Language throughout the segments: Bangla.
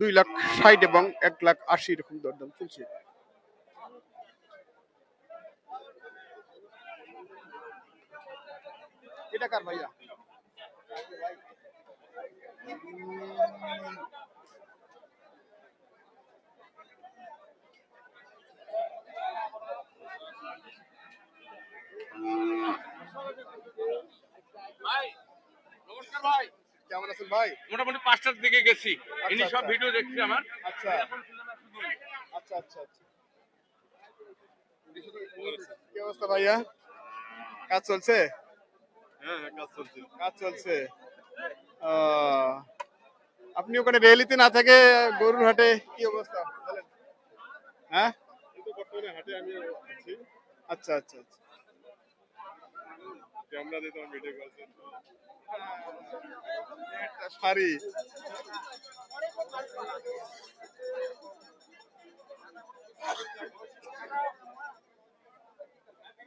দুই লাখ ষাট এবং এক লাখ আশি এরকম দরদাম চলছে। এটা ভাই নমস্কার ভাই। কেমন আছেন ভাই? মোটামুটি পাঁচটার দিকে গেছি। ইনি সব আচ্ছা। ভিডিও দেখছি আমার। আচ্ছা। আচ্ছা আচ্ছা আচ্ছা। কি অবস্থা ভাইয়া? কাজ চলছে? হ্যাঁ কাজ চলছে। কাজ চলছে। আহ, আপনি ওখানে রেলিতে না থাকে গরুর হাটে কি অবস্থা? হ্যাঁ? হাটে আমি আছি। আচ্ছা আচ্ছা আচ্ছা। ক্যামেরা দিয়ে তোমার ভিডিও করছি।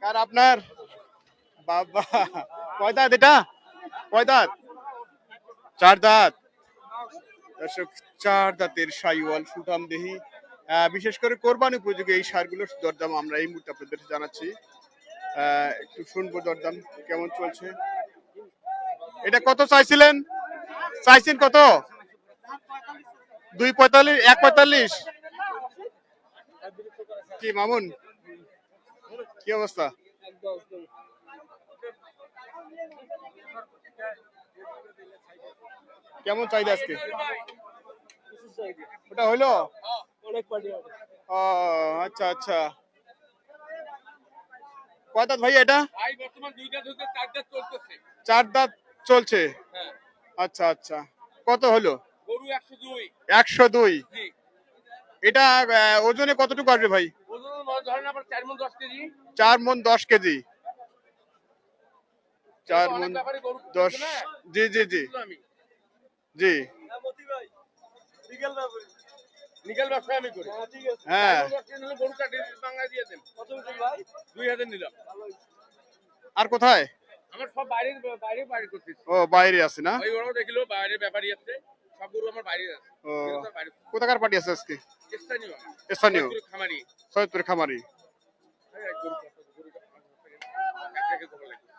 কার আপনার? বাবা। কয় দাঁত এটা? কয় দাঁত? চার দাঁত। দর্শক, চার দাঁতের সাইওয়াল সুঠাম দেহি। বিশেষ করে কোরবানি উপযোগী এই সারগুলোর দরদাম আমরা এই মুহূর্তে আপনাদের জানাচ্ছি। একটু শুনব দরদাম কেমন চলছে? এটা কত চাইছিলেন? চাইছেন কত? দুই পঁয়তাল্লিশ এক পঁয়তাল্লিশ? কি মামুন? কি অবস্থা? কেমন চাহিদা আজকে? ওটা হইল? ও আচ্ছা আচ্ছা। কয় দাঁত ভাই এটা? চার দাঁত চলছে? হ্যাঁ। আচ্ছা আচ্ছা। কত হলো? একশো দুই। এটা ওজনে কতটুকু আসবে ভাই? মনে চার মন দশ কেজি। চার মন দশ জি জি জি। জি। নিকেল ব্যবসা আমি করি। হ্যাঁ চার মণ দশ কেজি নিলে গরু কাটি বাংলা দিয়ে দেন। দুই হাজার নিলাম। আর কোথায়? আমার সব বাইরে বাইরে বাইরে করতেছি। ও বাইরে আছে না? ওই ওরাও দেখিলো বাইরে ব্যাপারী আছে। সব গরু আমার বাইরে আছে। ও কোথাকার পার্টি আছে আজকে? স্থানীয়। স্থানীয়। খামারি। সৈয়দপুর খামারি।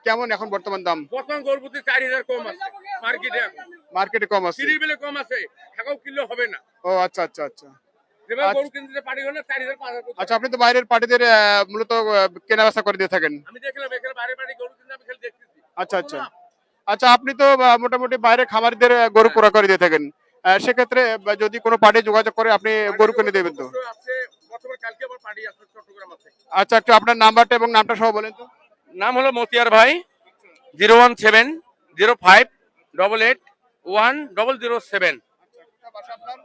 কেমন এখন বর্তমান দাম? বর্তমান গরু প্রতি চার হাজার কম আছে। মার্কেটে এখন। মার্কেটে কম আছে। সিঁড়ি বেলে কম আছে। ঠাকাও কিনলে হবে না। ও আচ্ছা আচ্ছা আচ্ছা। আচ্ছা। আচ্ছা আপনি তো বাইরের পার্টিদের মূলত আহ, কেনা বেচা করে দিয়ে থাকেন। আমি দেখলাম এখানে বাড়ি বাড়ি গরু কিনতে আমি খালি দেখতেছি। আচ্ছা আচ্ছা। আচ্ছা আপনি তো মোটামুটি বাইরে খামারিদের গরু পুরা করে দিয়ে থাকেন। সেক্ষেত্রে যদি কোনো পার্টি যোগাযোগ করে আপনি গরু কিনে দেবেন তো? অবশ্য আছে। গতবার কালকে আবার পার্টি আছে চট্টগ্রাম আছে। আচ্ছা একটু আপনার নাম্বারটা এবং নামটা সহ বলেন তো। নাম হলো মতিয়ার ভাই zero one seven zero five double eight one double zero seven.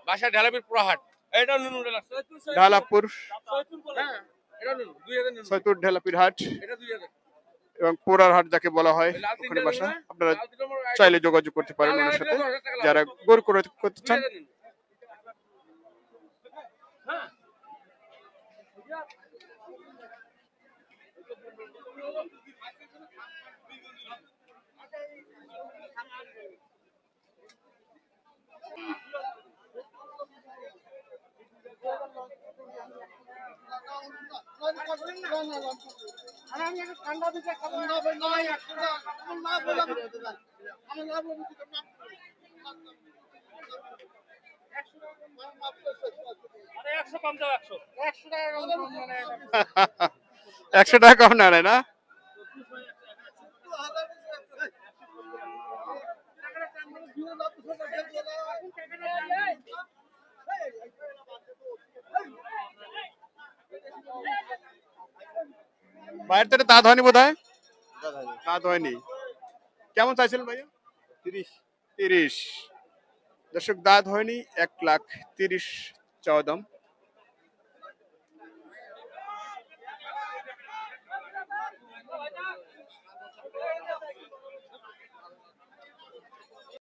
বাসা ঢালাবির পুরাহাট। এটা নুনু ঢালাপুর। সৈয়দপুর ঢেলাপির হাট এবং পোড়ার হাট যাকে বলা হয় ওখানে বাসা। আপনারা চাইলে যোগাযোগ করতে পারেন ওনার সাথে। যারা গরু করে করতে চান। হাজার নুনু। একশো টাকা কম না না? বাইরের থেকে দাঁত হয়নি বোধ হয় দাঁত হয়নি। কেমন চাইছিলেন ভাইয়া? তিরিশ। তিরিশ। দর্শক দাঁত হয়নি এক লাখ তিরিশ চাওয়া দাম